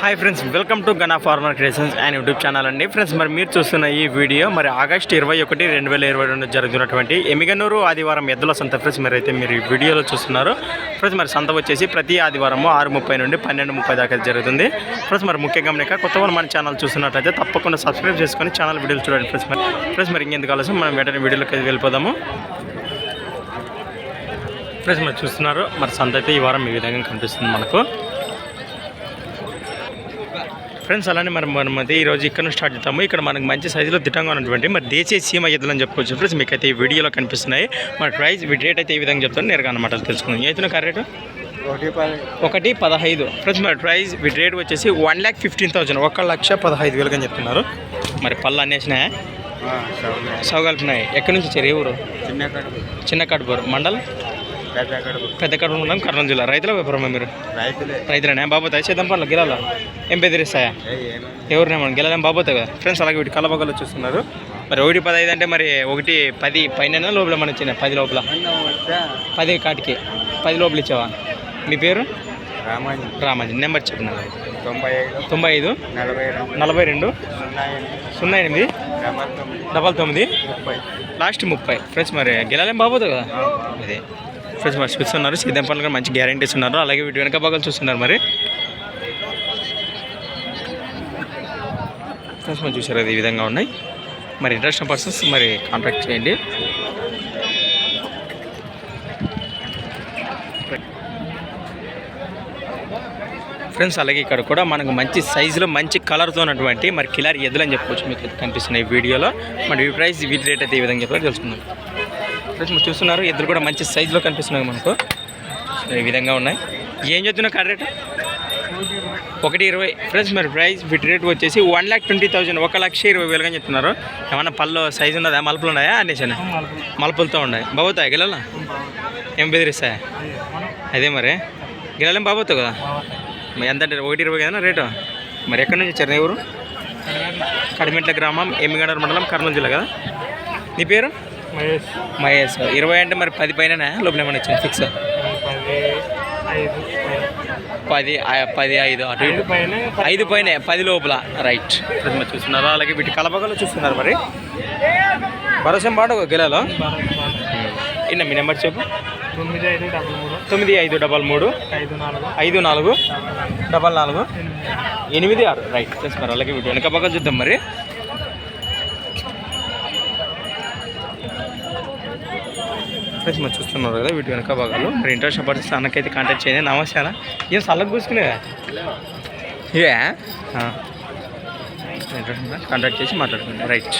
Hi friends welcome to Gana farmer creations and YouTube channel అండి. Friends మరి మీరు చూస్తున్న ఈ వీడియో మరి ఆగస్ట్ ఇరవై ఒకటి రెండు వేల ఇరవై రెండు జరుగుతున్నటువంటి ఎమిగనూరు ఆదివారం ఎద్దుల సంత ఫ్రెండ్స్ మరి అయితే మీరు ఈ వీడియోలో చూస్తున్నారు. ఫ్రెండ్స్ మరి సంత వచ్చేసి ప్రతి ఆదివారము ఆరు ముప్పై నుండి పన్నెండు ముప్పై దాకా జరుగుతుంది. ఫ్రెండ్స్ మరి ముఖ్య గమనిక కొత్త వాళ్ళు మన ఛానల్ చూస్తున్నట్లయితే తప్పకుండా సబ్స్క్రైబ్ చేసుకొని ఛానల్ వీడియోలు చూడండి ఫ్రెండ్స్ మరి. ఫ్రెండ్స్ మరి ఇంకెందుకు ఆలస్యం? మనం వెంటనే వీడియోలోకి వెళ్ళిపోదాము. ఫ్రెండ్స్ మరి చూస్తున్నారు మరి సంత అయితే ఈ వారం ఈ విధంగా కనిపిస్తుంది మనకు. ఫ్రెండ్స్ అలానే మరి మనం అయితే ఈరోజు ఇక్కడ నుంచి స్టార్ట్ చేద్దాము. ఇక్కడ మనకు మంచి సైజులో దిట్టంగా ఉన్నటువంటి మరి దేశీయ సీమ ఎద్దులు అని చెప్పుకోవచ్చు ఫ్రెండ్స్. మీకు అయితే ఈ వీడియోలో కనిపిస్తున్నాయి. మరి ప్రైస్ వీటి రేట్ అయితే ఈ విధంగా చెప్తాను నేరుగా అన్నమాట తెలుసుకుందాం. ఏదైనా కార్ రేటు? ఒకటి పది ఒకటి పదహైదు. ఫ్రెండ్స్ మరి ప్రైస్ వీటి రేట్ వచ్చేసి వన్ ల్యాక్ ఫిఫ్టీన్ థౌసండ్. ఒక లక్ష పదహైదు వేలుగా చెప్తున్నారు. మరి పళ్ళు అన్నేసినాయా సౌలే సౌగలిపినాయి ఎక్కడి నుంచి వచ్చారు? ఏ ఊరు? చిన్న కడుపూరు మండల్? పెద్ద కడుపు మండలం కర్నూలు జిల్లా. రైతుల వ్యాపారమా మీరు? రైతులే. రైతులనే? బాబోతాయి? చేద్దాం పనులు గిలాలా? ఏం బెదిరిస్తాయా ఎవరినేమో గెలలేం బాబోతాయి కదా. ఫ్రెండ్స్ అలాగే వీటి కలబగలు చూస్తున్నారు. మరి ఒకటి పదహైదు అంటే మరి ఒకటి పది పైన లోపల మన ఇచ్చిన పది లోపల? పది కాటికి. పది లోపల ఇచ్చావా? మీ పేరు? రామాజీ రామాజీ నెంబర్ చెప్పిన? తొంభై ఐదు. తొంభై ఐదు. నలభై రెండు. సున్నా ఎనిమిది. డబల్ తొమ్మిది. డబల్ తొమ్మిది. ముప్పై. లాస్ట్ ముప్పై. ఫ్రెండ్స్ మరి గెలాలేం బాబోతుంది కదా. అదే. ఫ్రెండ్స్ మరి చూస్తున్నారు సీతం పనులు కూడా మంచి గ్యారంటీస్ ఉన్నారు. అలాగే వీటి వెనక భాగాలు చూస్తున్నారు మరి. ఫ్రెండ్స్ మనం చూసారు అది ఈ విధంగా ఉన్నాయి? మరి ఇంట్రెస్ట్ పర్సన్స్ మరి కాంటాక్ట్ చేయండి. ఫ్రెండ్స్ అలాగే ఇక్కడ కూడా మనకు మంచి సైజులో మంచి కలర్తో ఉన్నటువంటి మరి కిలారి ఎద్దులు అని చెప్పుకోవచ్చు మీకు కనిపిస్తున్నాయి ఈ వీడియోలో. మరి ఈ ప్రైస్ వీటి రేట్ అయితే ఈ విధంగా చెప్పాలో తెలుసుకుందాం. ఫ్రెండ్స్ మీరు చూస్తున్నారు ఇద్దరు కూడా మంచి సైజులో కనిపిస్తున్నాయి మనకు. ఈ విధంగా ఉన్నాయి. ఏం చెప్తున్నా కార్ రేట్ ఒకటి ఇరవై. ఫ్రెండ్స్ మరి ప్రైస్ వీటి రేట్ వచ్చేసి వన్ ల్యాక్ ట్వంటీ థౌసండ్ ఒక లక్ష ఇరవై వేలుగా చెప్తున్నారు. ఏమన్నా పళ్ళు సైజు ఉన్నదా? మలుపులు ఉన్నాయా? అనేసాను మలుపులతో ఉన్నాయి. బాబోతాయి గిల్లలా ఏం బెదిరిస్తాయా? అదే మరి. గెలలేం బాబోతావు కదా? మరి ఎంత అంటే ఒకటి ఇరవై కదా రేటు మరి ఎక్కడి నుంచి వచ్చారు ఎవరు కడిమెట్ల గ్రామం ఎమ్మిగడర్ మండలం కర్నూలు జిల్లా కదా? నీ పేరు? మహేష్. మహేష్ ఇరవై అంటే మరి పది పైన లోపల ఏమైనా వచ్చింది? ఫిక్స్ పది పది ఐదు అటు ఇటు. ఐదు పైన పది లోపల. రైట్ మరి చూస్తున్నారు? అలాగే వీటి కలపగలు చూస్తున్నారు మరి. భరోసా పాడు గెలలో? ఇన్న మీ నెంబర్ చెప్పు. తొమ్మిది ఐదు డబల్ మూడు. ఐదు నాలుగు. ఐదు నాలుగు. డబల్ నాలుగు. ఎనిమిది ఆరు. రైట్ మరి అలాగే వీటి వెనక పక్కన చూద్దాం మరి. ఫ్రెండ్స్ మరి చూస్తున్నారు కదా వీటి వెనక భాగాలు. మరి ఇంట్రెస్ట్ పడితే అన్నకైతే కాంటాక్ట్ చేయండి నమస్తే అన్న. ఏం సల్లగా కూర్చునే ఇవే? కాంటాక్ట్ చేసి మాట్లాడుకోండి రైట్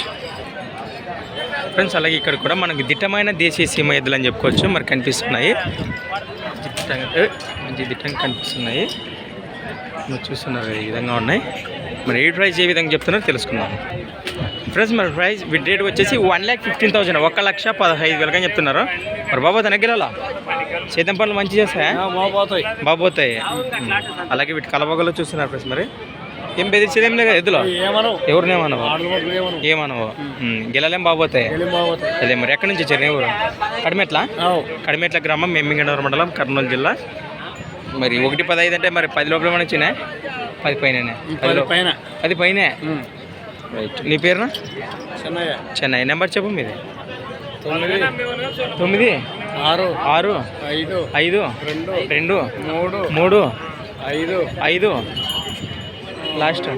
ఫ్రెండ్స్ అలాగే ఇక్కడ కూడా మనకు దిట్టమైన దేశీయ సీమ ఎద్దులు అని చెప్పుకోవచ్చు. మరి కనిపిస్తున్నాయి. మంచి దిట్టంగా కనిపిస్తున్నాయి. మీరు చూస్తున్నారు ఈ విధంగా ఉన్నాయి. మరి ఏ ప్రైస్ ఏ విధంగా చెప్తున్నారో తెలుసుకుందాం. ఫ్రెండ్స్ మరి ప్రైస్ వీటి రేట్ వచ్చేసి వన్ ల్యాక్ ఫిఫ్టీన్ థౌసండ్ ఒక లక్ష పదహైదు వేలుగా చెప్తున్నారు. మరి బాబా తనగిరాలా సేతం పనులు మంచి చేస్తాయా? బాబోతాయి. అలాగే వీటి కలబగలో చూస్తున్నారు ఫ్రెండ్స్ మరి. ఏం బెదిరించేది ఏం లేదు ఎద్దులో ఎవరినేమనవు ఏమనవు. గెలలేం బాబోతాయి అదే మరి ఎక్కడి నుంచి వచ్చారు? ఎవరు కడిమెట్ల? కడిమెట్ల గ్రామం మెమ్మిగండవరం మండలం కర్నూలు జిల్లా. మరి ఒకటి పదహైదు అంటే మరి పది లోపల వచ్చినాయి? పది పైన పది పైన. పది పైనే? రైట్ నీ పేరున? చిన్నయ్య. చెన్నై నెంబర్ చెప్పు మీది. తొమ్మిది. తొమ్మిది? ఆరు. ఆరు. ఐదు. ఐదు. రెండు. రెండు. మూడు. మూడు. ఐదు. ఐదు. లాస్ట్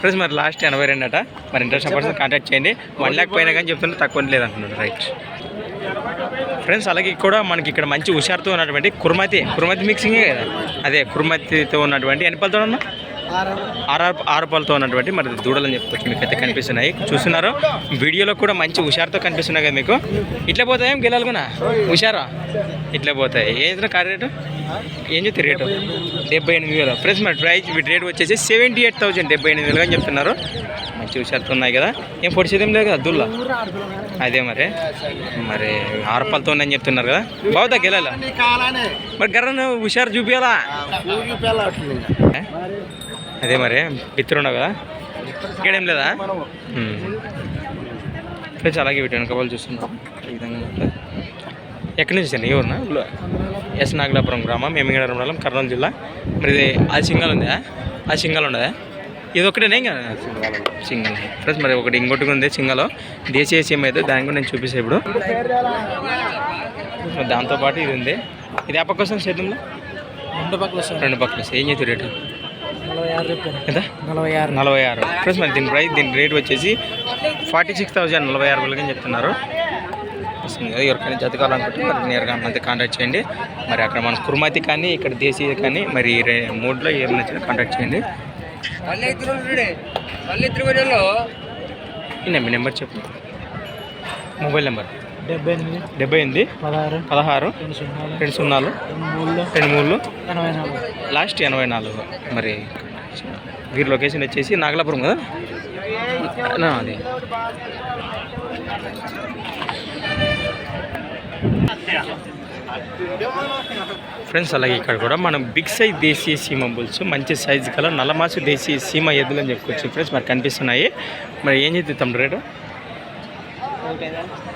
ఫ్రెండ్స్ మరి లాస్ట్ ఎనభై రెండు అట. మరి ఇంట్రెస్ట్ పర్సన్ కాంటాక్ట్ చేయండి. వన్ ల్యాక్ పైన కానీ చెప్తుంటే తక్కువ లేదు అంటున్నాడు రైట్ ఫ్రెండ్స్ అలాగే కూడా మనకి ఇక్కడ మంచి హుషారుతో ఉన్నటువంటి కుర్మతి. కుర్మతి మిక్సింగే కదా? అదే కుర్మతితో ఉన్నటువంటి ఎన్ని పళ్ళతో ఉన్నా ఆరు ఆరు పళ్ళతో ఉన్నటువంటి మరి దూడలని చెప్పుకోవచ్చు మీకు అయితే కనిపిస్తున్నాయి. చూస్తున్నారు? వీడియోలో కూడా మంచి హుషారుతో కనిపిస్తున్నాయి కదా మీకు. ఇట్లా పోతాయి ఏం గెలాలకున్నా హుషారా? ఇట్లా పోతాయి. ఏం కార్ రేటు? ఏం చెప్తారు రేటు? డెబ్బై ఎనిమిది వేలు. ఫ్రెండ్స్ మరి ప్రైస్ రేట్ వచ్చేసి సెవెంటీ ఎయిట్ థౌసండ్ డెబ్బై ఎనిమిది వేలుగా అని చెప్తున్నారు. మంచి హుషారుతో ఉన్నాయి కదా? ఏం పొడిచేది ఏం లేదు కదా దుల్లా అదే మరి. మరి ఆరపాలతో ఉందని చెప్తున్నారు కదా? బాగుతా గెలాల? మరి గర్రను హుషారు చూపించాలా? అదే మరి పిత్రుండవు కదా? ఇక్కడేం లేదా? ఫ్రెండ్స్ అలాగే వెనక వాళ్ళు చూస్తున్నాం ఈ విధంగా ఎక్కడి నుంచి వచ్చారు ఎవరునా ఎస్ నాగలాపురం గ్రామం ఎమ్మిగడ మండలం కర్నూలు జిల్లా. మరి ఇది అది సింగల్ ఉందా? అది సింగల్ ఉండదా? ఇది ఒకటేనా ఇంకా సింగల్. ఫ్రెండ్స్ మరి ఒకటి ఇంకోటి ఉంది సింగల్. దేశీయ సీమ అయితే దాని కూడా నేను చూపిస్తాను ఇప్పుడు. దాంతోపాటు ఇది ఉంది. ఇది ఆ పక్క వస్తుంది సేద్యంలో? రెండు పక్కల సార్ రెండు పక్కల వస్తాయి. ఏం చేస్తారు రేటు? ఎంత? నలభై ఆరు. నలభై ఆరు. ఫ్రెండ్స్ మరి దీని ప్రైస్ దీని రేట్ వచ్చేసి ఫార్టీ సిక్స్ థౌజండ్ నలభై ఆరు వేలకి చెప్తున్నారు. వస్తుంది కదా ఎవరికైనా జత కావాలనుకుంటే మరి నేరుగా మనతో కాంటాక్ట్ చేయండి. మరి అక్కడ మన కుర్మాతి కానీ ఇక్కడ దేశీయ కానీ మరి మూడులో ఏమి నచ్చినా కాంటాక్ట్ చేయండి. ఈ నెంబర్ నెంబర్ చెప్పు. Mobile number. డెబ్బై ఎనిమిది. డెబ్బై ఎనిమిది. పదహారు. పదహారు. రెండు సున్నాలు. రెండు సున్నాలు. రెండు మూడులు ఎనభై నాలుగు. లాస్ట్ ఎనభై నాలుగు. మరి వీరి లొకేషన్ వచ్చేసి నాగలాపురం కదా? అది. ఫ్రెండ్స్ అలాగే ఇక్కడ కూడా మనం బిగ్ సైజ్ దేశీయ సీమ బుల్స్ మంచి సైజ్ గల నల్లమాసు దేశీయ సీమ ఎద్దులు అని చెప్పుకోవచ్చు ఫ్రెండ్స్ మరి కనిపిస్తున్నాయి. మరి ఏం చేద్దాం రేటు?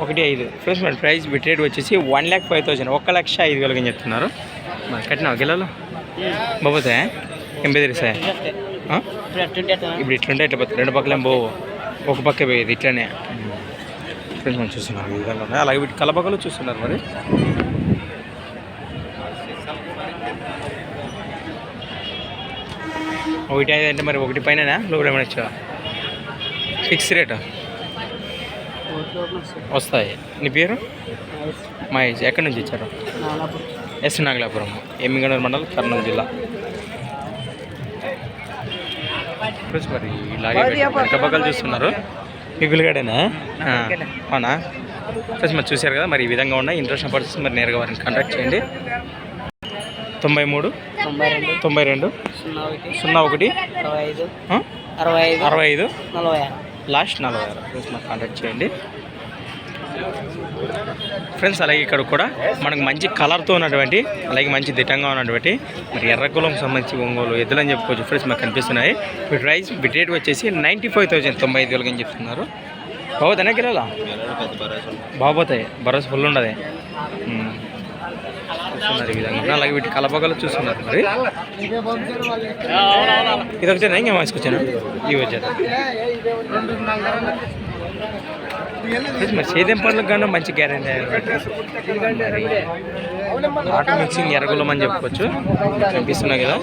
ఒకటి ఐదు. ఫ్రెండ్స్ మరి ప్రైస్ బిట్ రేట్ వచ్చేసి వన్ ల్యాక్ ఫైవ్ థౌసండ్. ఒక లక్ష ఐదు వేలకి చెప్తున్నారు. మరి కట్టినా గిలలో? బాబోతే? ఏం బెదిరిస్తాయి? ఇప్పుడు ఇట్లుంటే ఇట్లా పోతుంది రెండు పక్కలేం పోవు. ఒక పక్క పోయేది ఇట్లనే. ఫ్రెండ్స్ మనం అలాగే వీటి కలపకలు చూస్తున్నారు మరి. ఒకటి ఐదు అంటే మరి ఒకటి పైన లోపల ఏమైనా వచ్చా ఫిక్స్ రేట్ వస్తాయి. నీ పేరు? మహేష్. ఎక్కడి నుంచి ఇచ్చారు? ఎస్ నాగలాపురం. ఎమ్మిగనూరు మండలం కర్నూలు జిల్లా. ఫ్రెండ్స్ మరి ఇలాగే వెనకబక్కలు చూస్తున్నారు. మీ పిల్లగాడేనా ఆ, అవునా? ఫ్రెండ్స్ మరి చూశారు కదా మరి ఈ విధంగా ఉన్నాయి. ఇంట్రెస్ట్ పర్సన్స్ మరి నేరుగా వారిని కాంటాక్ట్ చేయండి. తొంభై మూడు? తొంభై రెండు. తొంభై రెండు? సున్నా ఒకటి. సున్నా ఒకటి? అరవై ఐదు. లాస్ట్ నలభై ఆరు. కాంటాక్ట్ చేయండి. ఫ్రెండ్స్ అలాగే ఇక్కడ కూడా మనకు మంచి కలర్తో ఉన్నటువంటి అలాగే మంచి దిట్టంగా ఉన్నటువంటి మరి ఎర్రకులం సంబంధించి ఒంగోలు ఎద్దులని చెప్పుకోవచ్చు. ఫ్రెండ్స్ మాకు కనిపిస్తున్నాయి. వీటి ప్రైస్ వీటి రేట్ వచ్చేసి నైంటీ ఫైవ్ థౌసండ్ తొంభై ఐదు వేలకి అని చెప్తున్నారు. బాగుతాయి కిలోలా బాబోతాయి భరోసా ఫుల్ ఉండదు. చూస్తున్నారు ఈ విధంగా. అలాగే వీటి కలపగలు చూస్తున్నారు మరి. ఇది ఒకటి ఇంకేం వేసుకొచ్చాను ఇవి వచ్చారు మరి సేద్యం పనులకు కానీ మంచి గ్యారెంటీ ఆటో మిక్సింగ్ ఎరగులం అని చెప్పుకోవచ్చు. కనిపిస్తున్నాయి కదా.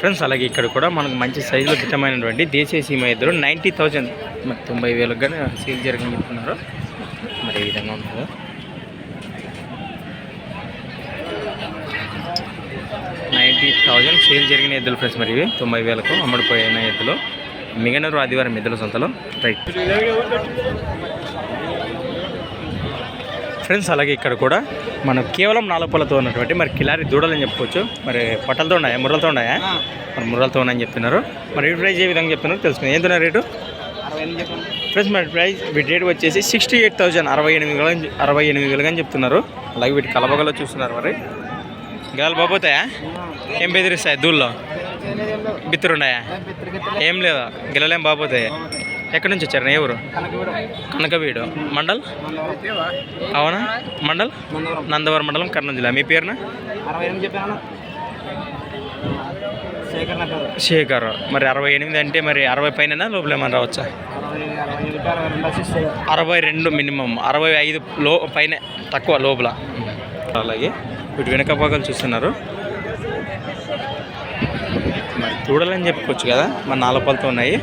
ఫ్రెండ్స్ అలాగే ఇక్కడ కూడా మనకు మంచి సైజులో దిట్టమైనటువంటి దేశీయ సీమ ఇద్దరు నైంటీ థౌజండ్ మరి తొంభై వేలకు కానీ సేల్ జరగని చెప్తున్నారు. మరి ఏ విధంగా ఉంటుందో. నైంటీ థౌజండ్ సేల్ జరిగిన ఎద్దులు ఫ్రెండ్స్ మరి ఇవి తొంభై వేలకు అమ్మడిపోయిన ఎద్దులు. మిగనూరు ఆదివారం ఎద్దుల సంతలో. రైట్ ఫ్రెండ్స్ అలాగే ఇక్కడ కూడా మనం కేవలం నాలుగు పళ్ళతో ఉన్నటువంటి మరి కిలారి దూడలని చెప్పుకోవచ్చు. మరి పొట్టలతో ఉన్నాయా? ముర్రలతో ఉన్నాయా? మరి ముర్రలతో ఉన్నాయని చెప్తున్నారు. మరి ఈ ప్రైస్ ఏ విధంగా చెప్తున్నారు తెలుసుకుంది. ఏంటున్నా రేటు? ఫ్రెండ్స్ మరి ప్రైస్ వీటి రేట్ వచ్చేసి సిక్స్టీ ఎయిట్ థౌజండ్ అరవై ఎనిమిది వేల అరవై ఎనిమిది వేలుగా అని చెప్తున్నారు. అలాగే వీటి కలబగలో చూస్తున్నారు మరి. గేదెలు బాబోతాయా? ఏం బెదిరిస్తాయి? దూల్లో బిత్తురున్నాయా? ఏం లేదా గిల్లలేం బాబోతాయి ఎక్కడి నుంచి వచ్చారు? ఎవరు కనకవీడు. మండల్? అవునా? మండల్? నందవరం మండలం కర్నూలు జిల్లా. మీ పేరున? అరవై శేఖర్. మరి అరవై ఎనిమిది అంటే మరి అరవై పైన లోపల రావచ్చా? అరవై రెండు అరవై రెండు మినిమం. అరవై ఐదు లో పైన తక్కువ లోపల. అలాగే వీటి వెనక భాగాలు చూస్తున్నారు. చూడాలని చెప్పుకోవచ్చు కదా. మరి నాలుగు పళ్ళతో ఉన్నాయి.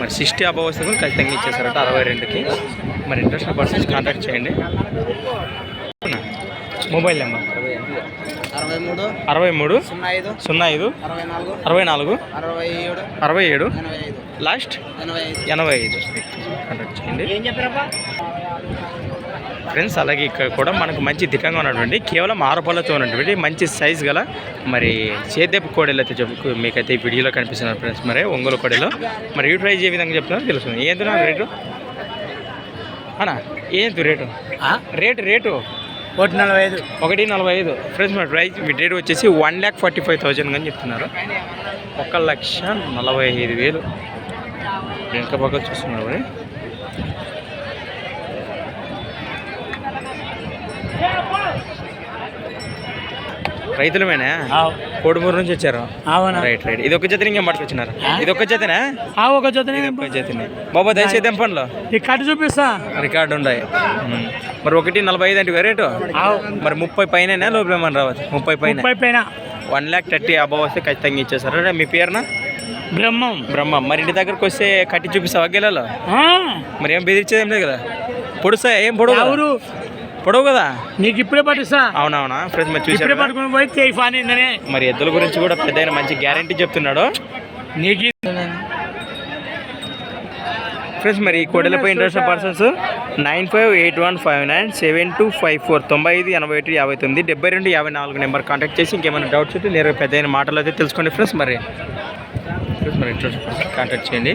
మరి సిక్స్టీ అబవ్ వస్తే కూడా ఖచ్చితంగా ఇచ్చేసారట అరవై రెండుకి. మరి ఇంట్రెస్ట్ పర్సన్స్ కాంటాక్ట్ చేయండి. Mobile number? అరవై మూడు అరవై మూడు సున్నా ఐదు సున్నా ఐదు అరవై నాలుగు అరవై నాలుగు అరవై ఏడు అరవై ఏడు ఎనభై ఐదు. లాస్ట్ ఎనభై ఐదు. ఎనభై ఐదు. కాంటాక్ట్ చేయండి. ఫ్రెండ్స్ అలాగే ఇక్కడ కూడా మనకు మంచి దిట్టంగా ఉన్నటువంటి కేవలం ఆరు పళ్ళతో ఉన్నటువంటి మంచి సైజ్ గల మరి సేద్యపు కోడలు అయితే చెప్పు మీకైతే ఈ వీడియోలో కనిపిస్తున్నారు ఫ్రెండ్స్. మరి ఒంగోలు కోడలు. మరి ఈ ప్రైజ్ ఏ విధంగా చెప్తున్నారు తెలుస్తుంది. ఏంటి రేటు? అనా ఏంటి రేటు? Rate rate? ఒకటి నలభై ఐదు. ఒకటి నలభై ఐదు. ఫ్రెండ్స్ మరి ప్రైస్ మీ రేట్ వచ్చేసి one lakh forty five thousand అని చెప్తున్నారు. ఒక లక్ష నలభై ఐదు వేలు. వెనక పక్క చూస్తున్నారు మరి. రైతులమేనా? కోడుమూరు నుంచి వచ్చారు. అవునా? Right right. ఇది ఒక జత ఇంకేం పట్టుకొచ్చినారు? ఇది ఒక జతనా ఆ ఒక జతనే ఒక జతనే బాబా దయచేసి ఏం పనులు? ఈ కట్టు చూపిస్తా. రికార్డు ఉన్నాయి. మరి ఒకటి నలభై ఐదు అంటే రేటు? మరి ముప్పై పైన లోపల ఏమని రావచ్చు? ముప్పై పైన? ముప్పై పైన. వన్ ల్యాక్ థర్టీ అబవ్ వస్తే ఖచ్చితంగా ఇచ్చేస్తారు. అంటే మీ పేరున? బ్రహ్మం. బ్రహ్మ. మరి ఇంటి దగ్గరకు వస్తే కట్టి చూపిస్తావా గెలలో? మరి ఏం బెదిరించేది ఏం లేదు కదా? పొడుస్తా ఏం పొడవు? పొడవు కదా? నీకు ఇప్పుడే పట్టిస్తా. అవునవునా? ఫ్రెండ్స్ మరి ఇప్పుడే? పట్టుకుని పోయి చేయి ఫానిందనే మరి ఎద్దుల గురించి కూడా పెద్ద మంచి గ్యారంటీ చెప్తున్నాడు. నీకు ఫ్రెండ్స్ మరి కోడలపై interest persons nine five eight one five nine seven two five four తొంభై ఐదు ఎనభై ఒకటి యాభై తొమ్మిది డెబ్బై రెండు యాభై నాలుగు నెంబర్ కాంటాక్ట్ చేసి ఇంకేమైనా డౌట్స్ ఉంటే నేరుగా పెద్ద మాటలు అయితే తెలుసుకోండి. ఫ్రెండ్స్ మరి ఫ్రెండ్స్ మరి పర్సన్ కాంటాక్ట్ చేయండి.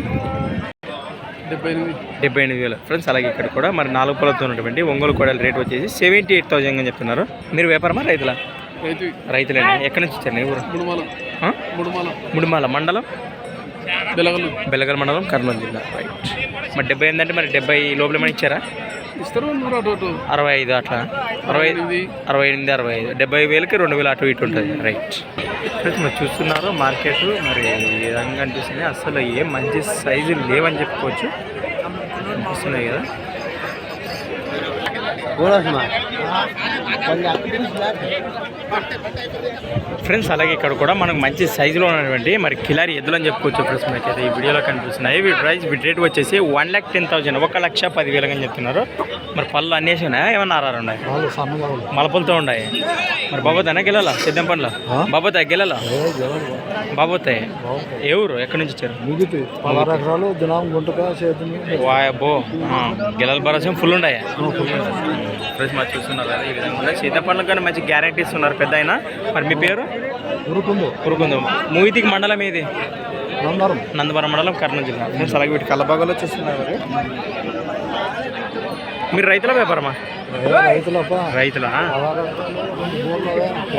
డెబ్బై ఎనిమిది వేలు. ఫ్రెండ్స్ అలాగే ఇక్కడ కూడా మరి నాలుగు పొలతో ఉన్నటువంటి ఒంగోలు కోడల రేట్ వచ్చేసి సెవెంటీ ఎయిట్ థౌసండ్ అని చెప్తున్నారు. మీరు వ్యాపారమా రైతుల? రైతులేనా? ఎక్కడి నుంచి వచ్చారు ఊరు? ముడిమాల. మండలం? బెలగలు మండలం కర్నూలు జిల్లా. రైట్ మరి డెబ్బై ఏంటంటే మరి డెబ్బై లోపల ఏమైనా ఇచ్చారా? ఇస్తారు నూరు అటు ఇటు. అరవై ఐదు అట్లా? అరవై ఐదు? అరవై ఎనిమిది. అరవై ఐదు. డెబ్బై వేలకి రెండు వేలు అటు ఇటు ఉంటుంది. రైట్ మరి చూస్తున్నారు మార్కెట్ మరి ఈ విధంగా అనిపిస్తుంది? అసలు ఏం మంచి సైజులు లేవని చెప్పుకోవచ్చు. అనిపిస్తున్నాయి కదా. ఫ్రెండ్స్ అలాగే ఇక్కడ కూడా మనకు మంచి సైజులో ఉన్నటువంటి మరి కిలారి ఎద్దులు అని చెప్పుకోవచ్చు ఫ్రెండ్స్ మనకి అయితే ఈ వీడియోలో కనిపిస్తున్నాయి. వీటి ప్రైస్ వీటి రేట్ వచ్చేసి వన్ ల్యాక్ టెన్ థౌసండ్ ఒక లక్ష పదివేలు అని చెప్తున్నారు. మరి పళ్ళు అన్నేసి ఉన్నాయా? ఏమన్నా ఆరారు ఉన్నాయి? మలపలతో ఉన్నాయి. మరి బాబోతానా గెలాలా? సిద్ధం పండ్ల బాబోతా గెలాలా? బాబోతాయి? ఊరు? ఎక్కడి నుంచి వచ్చారు? చేతుని వాయబ్బో గెలాల భరోసా ఫుల్ ఉన్నాయి? ఫ్రెండ్స్ మరి చూస్తున్నారు ఈ విధంగా ఉన్నాయి సీతం పండ్లకు కానీ మంచి గ్యారంటీస్ ఉన్నారు పెద్ద అయినా మరి మీ పేరు? ఉరుకుందో ఉరుకుందాం మూవీతికి మండలం ఏది? నందరం నందవరం మండలం కర్నూలు జిల్లా. అలాగే వీటి కల్లబాగలో చూస్తున్నారు మరి. మీరు రైతుల వ్యాపారమా? రైతులా?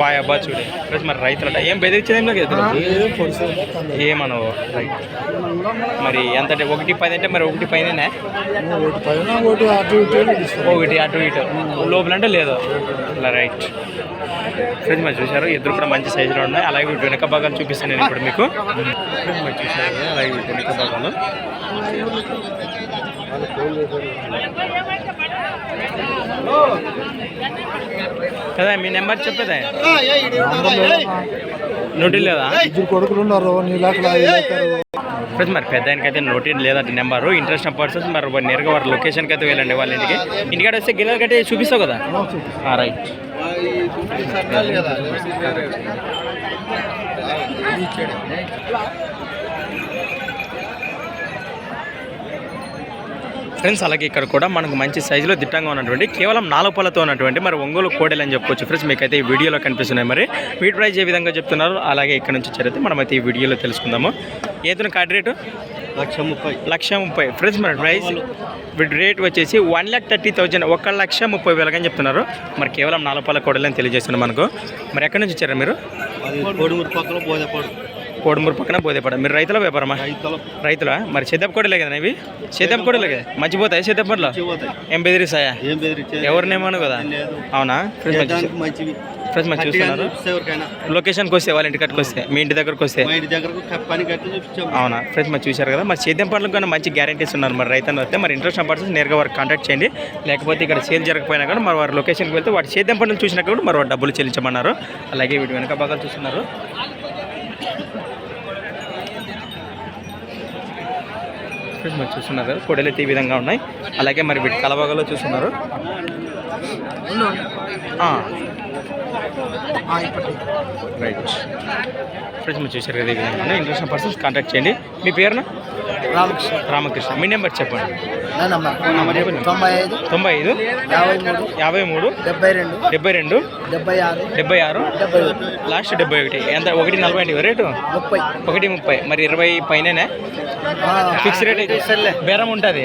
వాయబ్బా చూడే. ఫ్రెండ్స్ మరి రైతులట. ఏం బెదిరించేది ఏం లేదు కదా ఏమనవు? రైట్ మరి ఎంత ఒకటి పది అంటే మరి ఒకటి పైన ఒకటి అటు ఇటు లోపల అంటే లేదు. రైట్. ఫ్రెండ్స్ మరి చూశారు? ఇద్దరు కూడా మంచి సైజులో ఉన్నాయి. అలాగే వీటి వెనక భాగాలు చూపిస్తాను నేను ఇప్పుడు మీకు. మరి చూశారు అలాగే వీటి వెనక భాగాలు. కదా మీ నెంబర్ చెప్పేదా? నోటి లేదా? ఇద్దరు కొడుకులు ఉన్నారు ఫ్రెండ్స్ మరి పెద్ద ఆయనకైతే నోటి లేదంటే నెంబరు. ఇంట్రెస్ట్ పర్సన్స్ మరి నేరుగా వారి లొకేషన్కి అయితే వెళ్ళండి వాళ్ళ ఇంటికి. ఇంటికాడ వస్తే గిన్నెలు కట్టి చూపిస్తావు కదా? రైట్ ఫ్రెండ్స్ అలాగే ఇక్కడ కూడా మనకు మంచి సైజులో దిట్టంగా ఉన్నటువంటి కేవలం నాలుగు పళ్ళతో ఉన్నటువంటి మరి ఒంగోలు కోడలు అని చెప్పుకోవచ్చు. ఫ్రెండ్స్ మీకైతే ఈ వీడియోలో కనిపిస్తున్నాయి మరి. వీటి ప్రైస్ ఏ విధంగా చెప్తున్నారు. అలాగే ఇక్కడ నుంచి చరిత్ర మనమైతే ఈ వీడియోలో తెలుసుకుందాము. ఏదైనా కార్డ్ రేటు లక్ష ముప్పై. లక్ష ముప్పై. ఫ్రెండ్స్ మరి ప్రైస్ వీటి రేట్ వచ్చేసి వన్ ల్యాక్ థర్టీ థౌజండ్ ఒక లక్ష ముప్పై వేలకని చెప్తున్నారు. మరి కేవలం నాలుగు పళ్ళ కోడలని తెలియజేస్తున్నారు మనకు. మరి ఎక్కడి నుంచి వచ్చారా మీరు? కోడుమూరు పక్కన బోధపాడు బోదేపడ. మీరు రైతుల వ్యాపారమా? రైతులు. మరి చేద్దాం కోడలే కదా ఇవి? చేద్దాం కోడలే కదా? మర్చిపోతాయి పోతాయి ఏం బెదిరిస్తాయా? ఏం బెదిరించే ఎవరినేమను కదా? అవునా? ఫ్రెండ్స్ మంచి మంచి చూస్తున్నారు? లొకేషన్కి వస్తే వాళ్ళ ఇంటి కట్టుకు వస్తే మీ ఇంటి దగ్గరకు వస్తే అవునా? ఫ్రెండ్స్ మరి చూశారు కదా? మరి సేద్యం పనులకు కానీ మంచి గ్యారంటీస్ ఉన్నారు మరి రైతు వస్తే. మరి ఇంట్రెస్ట్ పర్సన్స్ నేరుగా వారికి కాంటాక్ట్ చేయండి. లేకపోతే ఇక్కడ సేల్ జరగకపోయినా కూడా మరి వారి లొకేషన్కి వెళ్తే వాటి సేద్యం పనులు చూసినా కూడా మరి డబ్బులు చెల్లించమన్నారు. అలాగే వీటి వెనక భాగాలు చూస్తున్నారు. ఫ్రెండ్స్ మరి చూస్తున్నారు. కదా కొడలు అయితే ఈ విధంగా ఉన్నాయి. అలాగే మరి వీటి కలభాగాలు చూస్తున్నారు. రైట్ ఫ్రెండ్స్ మీరు చూసారు కదా విధంగా ఇంట్రెస్ట్ పర్సన్స్ కాంటాక్ట్ చేయండి. మీ పేరున? రామకృష్ణ. రామకృష్ణ. మీ నెంబర్ చెప్పండి. తొంభై ఐదు తొంభై ఐదు యాభై మూడు డెబ్బై రెండు డెబ్బై రెండు డెబ్బై ఆరు డెబ్బై ఆరు. లాస్ట్ డెబ్బై ఒకటి. ఎంత? ఒకటి నలభై అండి రేటు? ముప్పై. ఒకటి ముప్పై. మరి ఇరవై పైననే? ఫిక్స్ రేట్ అయితే బేరం ఉంటుంది.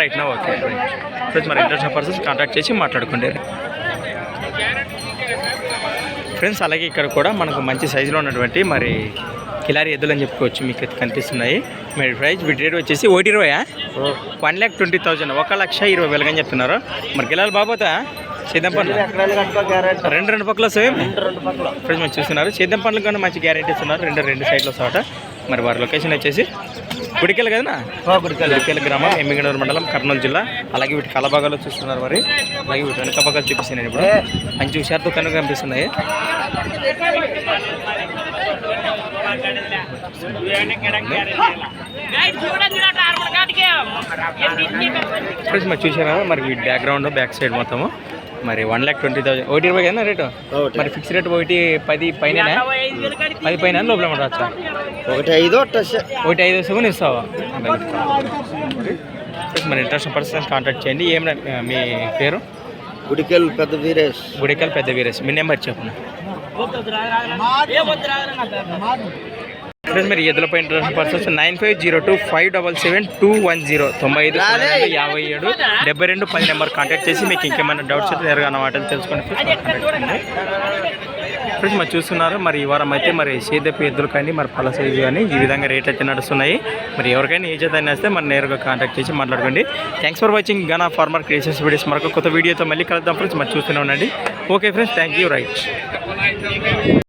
రైట్ నా ఓకే ఫ్రెండ్స్ మరి ఇంట్రెస్ట్ పర్సన్స్ కాంటాక్ట్ చేసి మాట్లాడుకోండి ఫ్రెండ్స్ అలాగే ఇక్కడ కూడా మనకు మంచి సైజులో ఉన్నటువంటి మరి కిలారి ఎద్దులు అని చెప్పుకోవచ్చు మీకు అయితే కనిపిస్తున్నాయి. మరి ప్రైస్ వీటి రేట్ వచ్చేసి ఒకటి ఇరవయా వన్ ల్యాక్ ట్వంటీ థౌజండ్ ఒక లక్ష ఇరవై వేలుగా అని చెప్తున్నారు. మరి గిలాలు బాబోతా సేద్యం పండ్లు రెండు రెండు పక్కల సేమ్? ఫ్రెండ్స్ మంచి చూస్తున్నారు. సేద్యం పండ్లు కన్నా మంచి గ్యారెంటీ ఇస్తున్నారు. రెండు రెండు సైడ్లో చోట మరి వారి లొకేషన్ వచ్చేసి గుడికెళ్ళ కదనా గుడికెళ్ళ. గ్రామం ఎమ్మిగనూరు మండలం కర్నూలు జిల్లా. అలాగే వీటి కలబాగాలో చూస్తున్నారు మరి. అలాగే వీటి వెనక భాగాలు చూపిస్తున్నాను ఇప్పుడు. మంచి హుషారుతో కనుక కనిపిస్తున్నాయి. చూసారా మరి వీటి బ్యాక్గ్రౌండ్ బ్యాక్ సైడ్ మొత్తము. మరి వన్ ల్యాక్ ట్వంటీ థౌసండ్ ఒకటి ఇరవై కదా రేటు. మరి ఫిక్స్ రేట్ ఒకటి పది పైన పది పైన లోపల రాచ్చా ఒకటి ఐదు ఒకటి ఐదు వస్తే ఇస్తావా? మరి ఇంట్రెస్ట్ పర్సన్ కాంటాక్ట్ చేయండి. ఏం మీ పేరు? గుడికెళ్ళి పెద్ద వీరేష్. గుడికల్ పెద్ద వీరేష్. మీ నెంబర్ చెప్పండి అడ్రస్ మీరు ఎదులపై interest persons nine five zero two five double seven two one zero తొంభై ఐదు రెండు యాభై ఏడు డెబ్బై రెండు పది నెంబర్ కాంటాక్ట్ చేసి మీకు ఇంకేమైనా డౌట్స్ అయితే నేరుగా నా తెలుసుకోండి ఫ్రెండ్స్ మరి చూస్తున్నారు మరి ఈ వారం అయితే మరి సేదపు ఎద్దులు కానీ మరి పల సైజు కానీ ఈ విధంగా రేట్ అయితే నడుస్తున్నాయి. మరి ఎవరికైనా ఏ చేత వస్తే మరి నేరుగా కాంటాక్ట్ చేసి మాట్లాడుకోండి. Thanks for watching Gana farmer creations videos మరొక కొత్త వీడియోతో మళ్ళీ కలుద్దాం ఫ్రెండ్స్ మరి చూస్తూనే ఉండండి. Okay friends thank you right